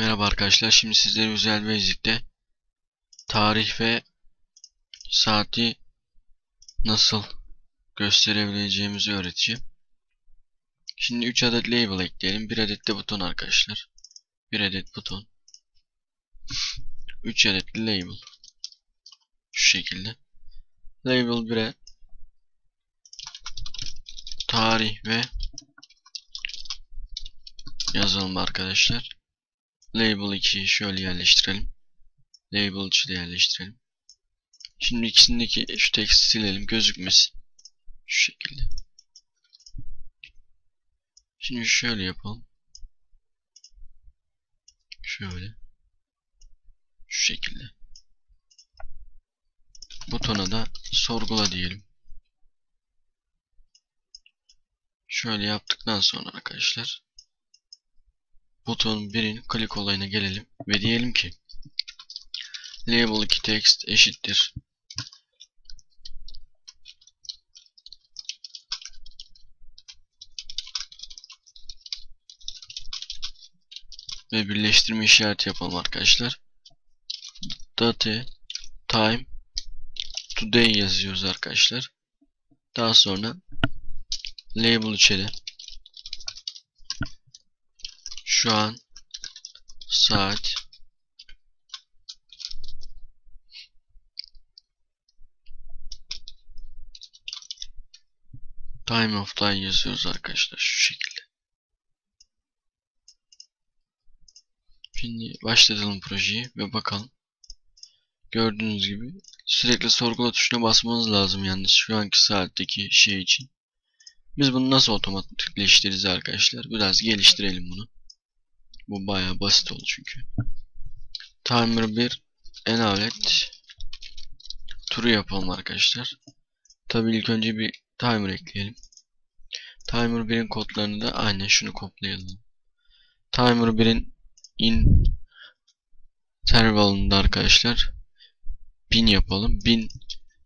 Merhaba arkadaşlar. Şimdi sizlere Visual Basic'te tarih ve saati nasıl gösterebileceğimizi öğreteceğim. Şimdi 3 adet label ekleyelim. 1 adet de buton arkadaşlar. 1 adet buton. 3 adet label. Şu şekilde. Label 1'e tarih ve yazalım arkadaşlar. Label 2'yi şöyle yerleştirelim. Label 3'ü de yerleştirelim. Şimdi ikisindeki şu teksti silelim gözükmesin. Şu şekilde. Şimdi şöyle yapalım. Şöyle. Şu şekilde. Butona da sorgula diyelim. Şöyle yaptıktan sonra arkadaşlar buton 1'in click olayına gelelim ve diyelim ki label 2 text eşittir ve birleştirme işareti yapalım arkadaşlar. Date time today yazıyoruz arkadaşlar. Daha sonra label 3'e de şu an saat time of day yazıyoruz arkadaşlar şu şekilde. Şimdi başlatalım projeyi ve bakalım. Gördüğünüz gibi sürekli sorgula tuşuna basmanız lazım yalnız şu anki saatteki şey için. Biz bunu nasıl otomatikleştiririz arkadaşlar? Biraz geliştirelim bunu. Bu bayağı basit oldu çünkü. Timer 1 enalet turu yapalım arkadaşlar. Tabi ilk önce bir timer ekleyelim. Timer 1'in kodlarını da aynen şunu kopyalayalım. Timer 1'in in intervalında arkadaşlar 1000 yapalım. 1000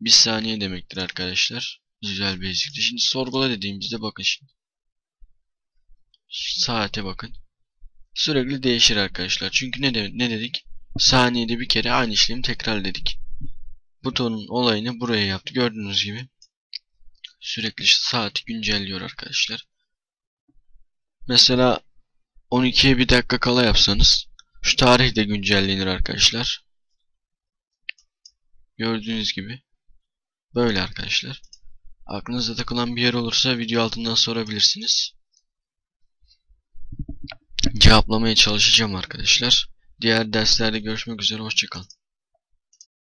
bir saniye demektir arkadaşlar. Güzel Basic'te. Şimdi sorgula dediğimizde bakın şimdi. Saate bakın. Sürekli değişir arkadaşlar. Çünkü ne, de, ne dedik? Saniyede bir kere aynı işlemi tekrar dedik. Butonun olayını buraya yaptı. Gördüğünüz gibi. Sürekli saati güncelliyor arkadaşlar. Mesela 12'ye bir dakika kala yapsanız şu tarih de güncellenir arkadaşlar. Gördüğünüz gibi. Böyle arkadaşlar. Aklınızda takılan bir yer olursa video altından sorabilirsiniz. Cevaplamaya çalışacağım arkadaşlar. Diğer derslerde görüşmek üzere. Hoşçakalın.